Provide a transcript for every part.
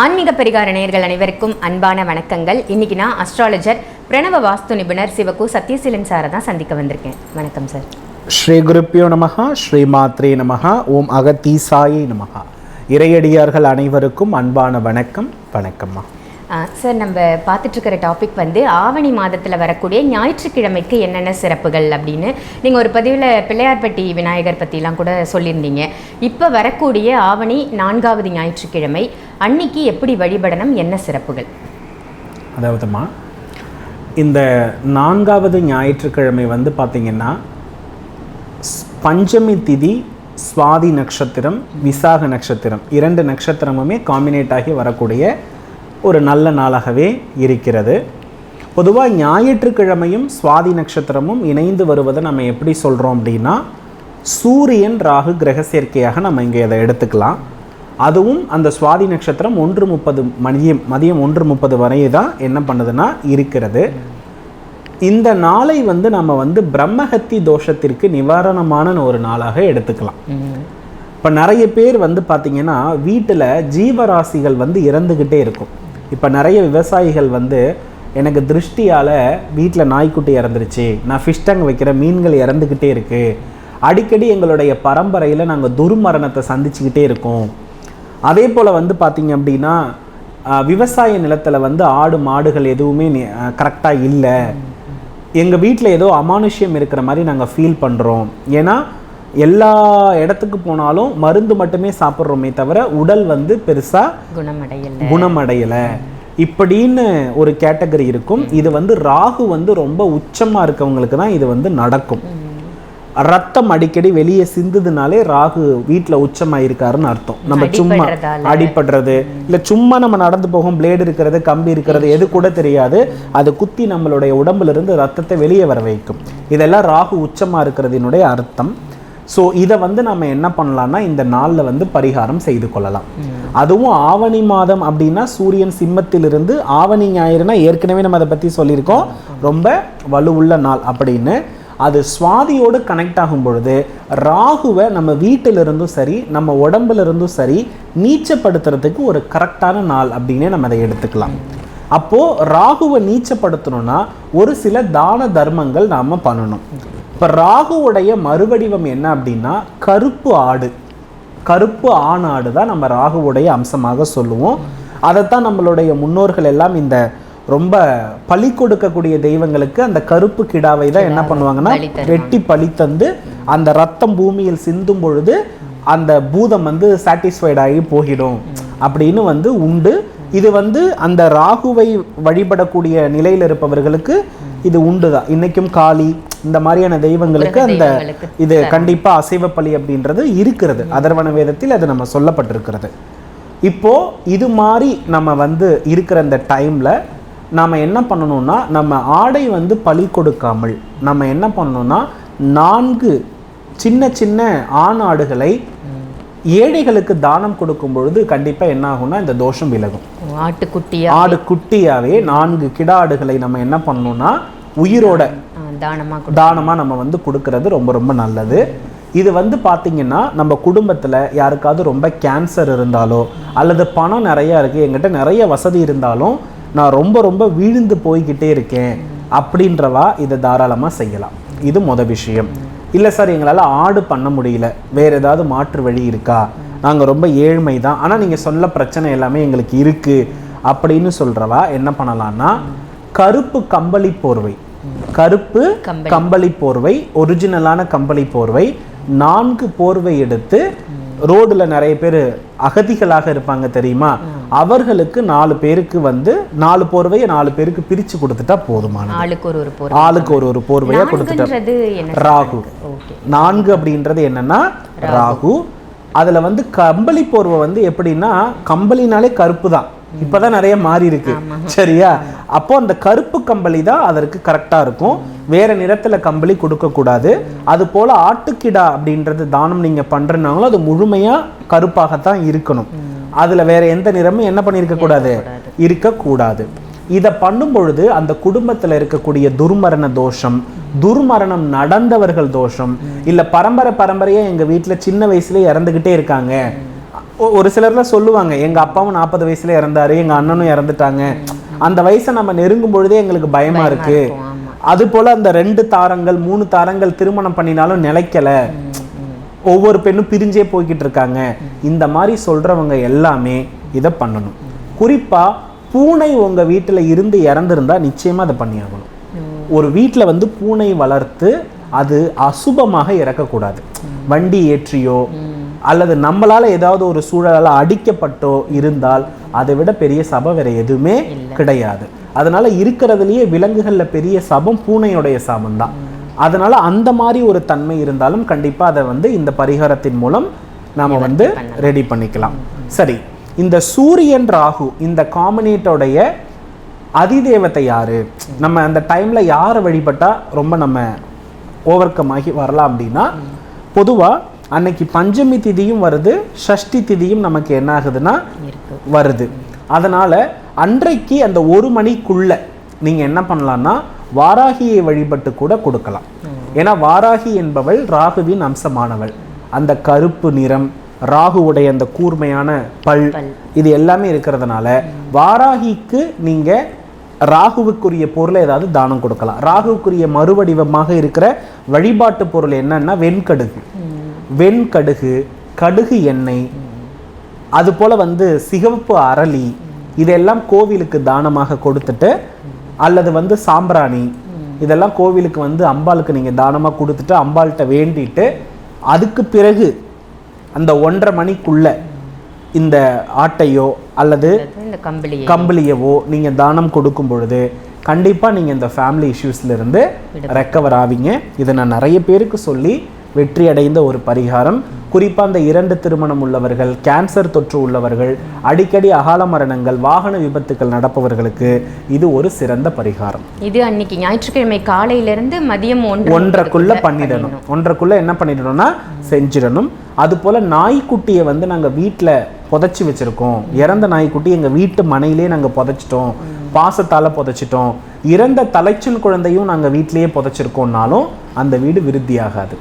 ஆன்மீக பரிகார நேயர்கள் அனைவருக்கும் அன்பான வணக்கங்கள். இன்னைக்கு நான் அஸ்ட்ராலஜர் பிரணவ வாஸ்து நிபுணர் சிவகு சத்யசீலன் சாரை தான் சந்திக்க வந்திருக்கேன். வணக்கம் சார் ஸ்ரீ குருப்பியோ நமகா ஸ்ரீ மாத்ரே நமகா ஓம் அகத்தீசாயை நமகா இறையடியார்கள் அனைவருக்கும் அன்பான வணக்கம் வணக்கம்மா. சார் நம்ம பார்த்துட்ருக்கிற டாபிக் வந்து ஆவணி மாதத்தில் வரக்கூடிய ஞாயிற்றுக்கிழமைக்கு என்னென்ன சிறப்புகள் அப்படின்னு நீங்கள் ஒரு பதிவில் பிள்ளையார்பட்டி விநாயகர் பற்றிலாம் கூட சொல்லியிருந்தீங்க. இப்போ வரக்கூடிய ஆவணி நான்காவது ஞாயிற்றுக்கிழமை அன்னைக்கு எப்படி வழிபடணும் என்ன சிறப்புகள்? அதாவதுமா இந்த நான்காவது ஞாயிற்றுக்கிழமை வந்து பார்த்திங்கன்னா பஞ்சமி திதி சுவாதி நட்சத்திரம் விசாக நட்சத்திரம் இரண்டு நட்சத்திரமுமே காம்பினேட் ஆகி வரக்கூடிய ஒரு நல்ல நாளாகவே இருக்கிறது. பொதுவாக ஞாயிற்றுக்கிழமையும் சுவாதி நட்சத்திரமும் இணைந்து வருவதை நம்ம எப்படி சொல்கிறோம் அப்படின்னா சூரியன் ராகு கிரக சேர்க்கையாக நம்ம இங்கே இதை எடுத்துக்கலாம். அதுவும் அந்த சுவாதி நட்சத்திரம் ஒன்று முப்பது மதியம் மதியம் ஒன்று முப்பது வரை தான் என்ன பண்ணுதுன்னா இருக்கிறது. இந்த நாளை வந்து நம்ம வந்து பிரம்மஹத்தி தோஷத்திற்கு நிவாரணமான ஒரு நாளாக எடுத்துக்கலாம். இப்போ நிறைய பேர் வந்து பார்த்தீங்கன்னா வீட்டில் ஜீவராசிகள் வந்து இறந்துக்கிட்டே இருக்கும். இப்போ நிறைய விவசாயிகள் வந்து எனக்கு திருஷ்டியால் வீட்டில் நாய்க்குட்டி இறந்துருச்சு. நான் ஃபிஷ் டேங்க் வைக்கிற மீன்கள் இறந்துக்கிட்டே இருக்குது அடிக்கடி எங்களுடைய பரம்பரையில் நாங்கள் துர்மரணத்தை சந்திச்சுக்கிட்டே இருக்கோம். அதே போல் வந்து பார்த்திங்க அப்படின்னா விவசாய நிலத்தில் வந்து ஆடு மாடுகள் எதுவுமே கரெக்டாக இல்லை. எங்கள் வீட்டில் ஏதோ அமானுஷ்யம் இருக்கிற மாதிரி நாங்கள் ஃபீல் பண்ணுறோம் ஏன்னா எல்லா இடத்துக்கு போனாலும் மருந்து மட்டுமே சாப்பிட்றோமே தவிர உடல் வந்து பெருசாக குணமடையல. குணமடையலை. இப்படின்னு ஒரு கேட்டகரி இருக்கும். இது வந்து ராகு வந்து ரொம்ப உச்சமாக இருக்கவங்களுக்கு தான் இது வந்து நடக்கும். ரத்தம் அடிக்கடி வெளியே சிந்துதுனாலே ராகு வீட்டில் உச்சமாக இருக்காருன்னு அர்த்தம். நம்ம சும்மா. அடிபடுறது. இல்லை சும்மா நம்ம நடந்து போகும் பிளேடு இருக்கிறது கம்பி இருக்கிறது எது கூட தெரியாது. அது குத்தி நம்மளுடைய உடம்புல இருந்து ரத்தத்தை வெளியே வர வைக்கும். இதெல்லாம் ராகு உச்சமாக இருக்கிறதினுடைய அர்த்தம். ஸோ இதை வந்து நம்ம என்ன பண்ணலான்னா இந்த நாளில் வந்து பரிகாரம் செய்து கொள்ளலாம். அதுவும் ஆவணி மாதம் அப்படின்னா சூரியன் சிம்மத்திலிருந்து ஆவணி ஞாயிறுனா ஏற்கனவே நம்ம அதை பற்றி சொல்லியிருக்கோம். ரொம்ப வலுவுள்ள நாள் அப்படின்னு. அது சுவாதியோடு கனெக்ட் ஆகும் பொழுது ராகுவை நம்ம வீட்டிலிருந்தும் சரி நம்ம உடம்புல இருந்தும் சரி நீச்சப்படுத்துறதுக்கு ஒரு கரெக்டான நாள் அப்படின்னே நம்ம அதை எடுத்துக்கலாம். அப்போது ராகுவை நீச்சப்படுத்தணும்னா ஒரு சில தான தர்மங்கள் நாம் பண்ணணும். இப்போ ராகுவுடைய மறுவடிவம் என்ன அப்படின்னா கருப்பு ஆடு. கருப்பு ஆணாடு தான் நம்ம ராகுவுடைய அம்சமாக சொல்லுவோம். அதைத்தான் நம்மளுடைய முன்னோர்கள் எல்லாம் இந்த ரொம்ப பலி கொடுக்கக்கூடிய தெய்வங்களுக்கு அந்த கருப்பு கிடாவை தான் என்ன பண்ணுவாங்கன்னா. வெட்டி பலி தந்து அந்த ரத்தம் பூமியில் சிந்தும் பொழுது அந்த பூதம் வந்து சாட்டிஸ்ஃபைட் ஆகி போகிடும். அப்படின்னு வந்து உண்டு. இது வந்து அந்த ராகுவை வழிபடக்கூடிய நிலையில் இருப்பவர்களுக்கு இது உண்டுதான். இன்னைக்கும் காளி இந்த மாதிரியான தெய்வங்களுக்கு அந்த இது கண்டிப்பா அசைவ பலி அப்படின்றது இருக்கிறது. அதர்வன வேதத்தில் அது நம்ம சொல்லப்பட்டிருக்கிறது. இப்போ இது மாதிரி நம்ம வந்து இருக்கிற இந்த டைம்ல நாம என்ன பண்ணணும்னா நம்ம ஆடை வந்து பலி கொடுக்காமல் நம்ம என்ன பண்ணணும்னா நான்கு சின்ன சின்ன ஆண் ஆடுகளை ஏழைகளுக்கு தானம் கொடுக்கும் பொழுது கண்டிப்பா என்ன ஆகும்னா இந்த தோஷம் விலகும். ஆட்டுக்குட்டியா ஆடு குட்டியாவே நான்கு கிடா ஆடுகளை நம்ம என்ன பண்ணணும்னா உயிரோட தானமாக தானமாக நம்ம வந்து கொடுக்கறது ரொம்ப ரொம்ப நல்லது. இது வந்து பார்த்திங்கன்னா நம்ம குடும்பத்தில் யாருக்காவது ரொம்ப கேன்சர் இருந்தாலோ அல்லது பணம் நிறையா இருக்குது எங்கிட்ட நிறைய வசதி இருந்தாலும் நான் ரொம்ப ரொம்ப வீழ்ந்து போய்கிட்டே இருக்கேன் அப்படின்றவா இதை தாராளமாக செய்யலாம். இது மொதல் விஷயம். இல்லை சார் எங்களால் ஆடு பண்ண முடியல. வேற ஏதாவது மாற்று வழி இருக்கா? நாங்கள் ரொம்ப ஏழ்மை தான். ஆனால் நீங்கள் சொல்ல பிரச்சனை எல்லாமே எங்களுக்கு இருக்குது அப்படின்னு சொல்கிறவா என்ன பண்ணலான்னா கருப்பு கம்பளி போர்வை. கருப்பு கம்பளி. போர்வை ஒரிஜினலான கம்பளி போர்வை நான்கு போர்வை எடுத்து ரோடுல நிறைய பேர் அகதிகளாக இருப்பாங்க தெரியுமா? அவர்களுக்கு நாலு பேருக்கு வந்து நாலு போர்வையை நாலு பேருக்கு பிரிச்சு கொடுத்துட்டா போதுமானது. ஆளுக்கு ஒரு ஒரு ஆளுக்கு ஒரு ஒரு போர்வையா கொடுத்துட்டா ராகு. நான்கு அப்படின்றது என்னன்னா ராகு. அதுல வந்து கம்பளி போர்வை வந்து எப்படின்னா கம்பளினாலே கருப்பு தான். இப்பதான் நிறைய மாறி இருக்கு சரியா? அப்போ அந்த கருப்பு கம்பளி தான் அதற்கு கரெக்டா இருக்கும். வேற நிறத்துல கம்பளி கொடுக்க கூடாது அது போல ஆட்டுக்கிடா அப்படின்றது தானம் நீங்க பண்றனாங்களோ அது முழுமையா கருப்பாகத்தான் இருக்கணும். அதுல வேற எந்த நிறமும் என்ன பண்ணிருக்க கூடாது இருக்கக்கூடாது. இதை பண்ணும் பொழுது அந்த குடும்பத்துல இருக்கக்கூடிய துர்மரண தோஷம் துர்மரணம் நடந்தவர்கள் தோஷம் இல்ல பரம்பரை பரம்பரையா எங்க வீட்டுல சின்ன வயசுல இறந்துகிட்டே இருக்காங்க. ஒரு சிலர்லாம் சொல்லுவாங்க எங்க அப்பாவும் நாற்பது வயசுல இறந்தாரு எங்க அண்ணனும் இறந்துட்டாங்க. அந்த வயசை நம்ம நெருங்கும் பொழுதே எங்களுக்கு பயமா இருக்கு. அது போல அந்த ரெண்டு தாரங்கள் மூணு தாரங்கள் திருமணம் பண்ணினாலும் நிலைக்கல. ஒவ்வொரு பெண்ணும் பிரிஞ்சே போய்கிட்டு இருக்காங்க. இந்த மாதிரி சொல்றவங்க எல்லாமே இதை பண்ணணும். குறிப்பா பூனை உங்க வீட்டுல இருந்து இறந்திருந்தா நிச்சயமா அதை பண்ணியாகணும். ஒரு வீட்ல வந்து பூனை வளர்த்து அது அசுபமாக இறக்கக்கூடாது. வண்டி ஏற்றியோ அல்லது நம்மளால ஏதாவது ஒரு சூழலால அடிக்கப்பட்டோ இருந்தால் அதை விட பெரிய சபை வேற எதுவுமே கிடையாது. அதனால இருக்கிறதுலயே விலங்குகள்ல பெரிய சபம் பூனையுடைய சாபம் தான் அதனால அந்த மாதிரி ஒரு தன்மை இருந்தாலும் கண்டிப்பா அதை வந்து இந்த பரிகாரத்தின் மூலம் நாம வந்து ரெடி பண்ணிக்கலாம். சரி இந்த சூரியன் ராகு இந்த காம்பினேட்டோடைய அதிதேவத்தை யாரு? நம்ம அந்த டைம்ல யாரை வழிபட்டா ரொம்ப நம்ம ஓவர் கம் ஆகி வரலாம் அப்படின்னா பொதுவா அன்னைக்கு பஞ்சமி திதியும் வருது ஷஷ்டி திதியும் நமக்கு என்ன ஆகுதுன்னா வருது. அதனால அன்றைக்கு அந்த ஒரு மணிக்குள்ள நீங்க என்ன பண்ணலாம்னா வாராகியை வழிபட்டு கூட கொடுக்கலாம். ஏன்னா வாராகி என்பவள் ராகுவின் அம்சமானவள். அந்த கருப்பு நிறம் ராகுவுடைய அந்த கூர்மையான பல் பல். இது எல்லாமே இருக்கிறதுனால வாராகிக்கு நீங்க ராகுவுக்குரிய பொருளை ஏதாவது தானம் கொடுக்கலாம். ராகுவுக்குரிய மறுவடிவமாக இருக்கிற வழிபாட்டு பொருள் என்னன்னா வெண்கடுகு. வெண்கடுகு கடுகு எண்ணெய் அது போல வந்து சிகப்பு அரளி இதெல்லாம் கோவிலுக்கு தானமாக கொடுத்துட்டு அல்லது வந்து சாம்பிராணி இதெல்லாம் கோவிலுக்கு வந்து அம்பாளுக்கு நீங்க தானமா கொடுத்துட்டு அம்பாள்கிட்ட வேண்டிட்டு அதுக்கு பிறகு அந்த ஒன்றரை மணிக்குள்ள இந்த ஆட்டையோ அல்லது கம்பளியவோ நீங்க தானம் கொடுக்கும் பொழுது கண்டிப்பா நீங்க இந்த ஃபேமிலி இஷ்யூஸ்ல இருந்து ரெக்கவர் ஆவீங்க. இதை நான் நிறைய பேருக்கு சொல்லி வெற்றி அடைந்த ஒரு பரிகாரம். குறிப்பா அந்த இரண்டு திருமணம் உள்ளவர்கள் கேன்சர் தொற்று உள்ளவர்கள் அடிக்கடி அகால மரணங்கள் வாகன விபத்துக்கள் நடப்பவர்களுக்கு இது ஒரு சிறந்த பரிகாரம். இது அன்னைக்கு ஞாயிற்றுக்கிழமை காலையில இருந்து மதியம் ஒன்று ஒன்றரைக்குள்ள பண்ணிடணும். ஒன்றரைக்குள்ள என்ன பண்ணிடணும்னா செஞ்சிடணும். அது போல நாய்க்குட்டியை வந்து நாங்க வீட்ல புதைச்சி வச்சிருக்கோம். இறந்த நாய்க்குட்டி எங்க வீட்டு மனையிலே நாங்க புதைச்சிட்டோம். பாசத்தால புதைச்சிட்டோம். இறந்த தலைச்சல் குழந்தையும் நாங்க வீட்டிலேயே புதைச்சிருக்கோம்னாலும் அந்த வீடு விருத்தியாகாது.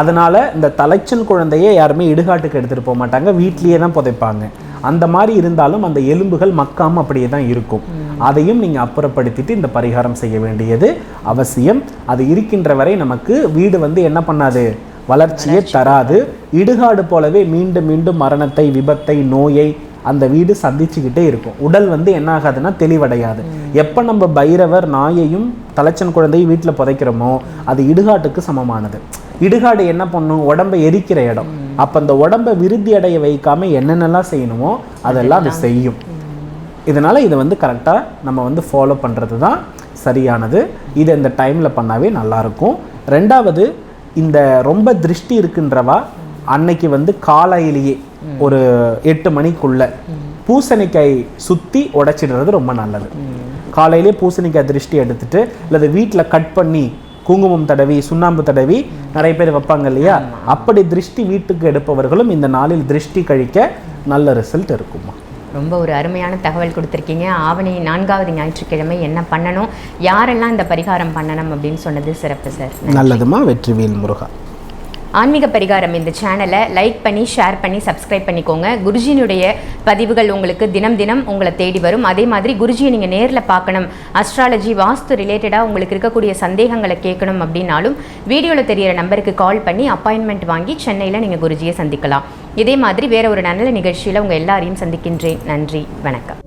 அதனால இந்த தலைச்சல் குழந்தையை யாருமே இடுகாட்டுக்கு எடுத்துட்டு போக மாட்டாங்க. வீட்லயே தான் புதைப்பாங்க. அந்த மாதிரி இருந்தாலும் அந்த எலும்புகள் மக்காம அப்படியே தான் இருக்கும். அதையும் நீங்க அப்புறப்படுத்திட்டு இந்த பரிகாரம் செய்ய வேண்டியது அவசியம். அது இருக்கின்ற வரை நமக்கு வீடு வந்து என்ன பண்ணாது? வளர்ச்சியே தராது. இடுகாடு போலவே மீண்டும் மீண்டும் மரணத்தை விபத்தை நோயை அந்த வீடு சந்திச்சுக்கிட்டே இருக்கும். உடல் வந்து என்ன ஆகாதுன்னா தெளிவடையாது. எப்ப நம்ம பைரவர் நாயையும் தலைச்சன் குழந்தையும் வீட்டுல புதைக்கிறோமோ அது இடுகாட்டுக்கு சமமானது. இடுகாடு என்ன பண்ணும்? உடம்பை எரிக்கிற இடம். அப்ப அந்த உடம்பை விருத்தி அடைய வைக்காம என்னென்னலாம் செய்யணுமோ அதெல்லாம் அது செய்யும். இதனால இதை வந்து கரெக்டா நம்ம வந்து ஃபாலோ பண்றது தான் சரியானது. இது இந்த டைம்ல பண்ணாவே நல்லா இருக்கும். ரெண்டாவது இந்த ரொம்ப திருஷ்டி இருக்குன்றவா அன்னைக்கு வந்து காலையிலேயே ஒரு எட்டு மணிக்குள்ள பூசணிக்காய் சுத்தி உடைச்சிடுறது ரொம்ப நல்லது. காலையிலே பூசணிக்காய் திருஷ்டி எடுத்துட்டு அல்லது வீட்டில் கட் பண்ணி குங்குமம் தடவி சுண்ணாம்பு தடவி நிறைய பேர் வைப்பாங்க இல்லையா? அப்படி திருஷ்டி வீட்டுக்கு எடுப்பவர்களும் இந்த நாளில் திருஷ்டி கழிக்க நல்ல ரிசல்ட் இருக்குமா? ரொம்ப ஒரு அருமையான தகவல் கொடுத்துருக்கீங்க. ஆவணி நான்காவது ஞாயிற்றுக்கிழமை என்ன பண்ணணும்? யாரெல்லாம் இந்த பரிகாரம் பண்ணணும் அப்படின்னு சொன்னது சிறப்பு சார். நல்லதுமா வெற்றிவேல் முருகா. ஆன்மீக பரிகாரம் இந்த சேனலை லைக் பண்ணி ஷேர் பண்ணி சப்ஸ்கிரைப் பண்ணிக்கோங்க. குருஜினுடைய பதிவுகள் உங்களுக்கு தினம் தினம் உங்களை தேடி வரும். அதே மாதிரி குருஜியை நீங்கள் நேரில் பார்க்கணும். அஸ்ட்ராலஜி வாஸ்து ரிலேட்டடாக உங்களுக்கு இருக்கக்கூடிய சந்தேகங்களை கேட்கணும் அப்படின்னாலும் வீடியோவில் தெரியிற நம்பருக்கு கால் பண்ணி அப்பாயின்மெண்ட் வாங்கி சென்னையில் நீங்கள் குருஜியை சந்திக்கலாம். இதே மாதிரி வேற ஒரு நல்ல நிகழ்ச்சியில் உங்கள் எல்லாரையும் சந்திக்கின்றேன். நன்றி வணக்கம்.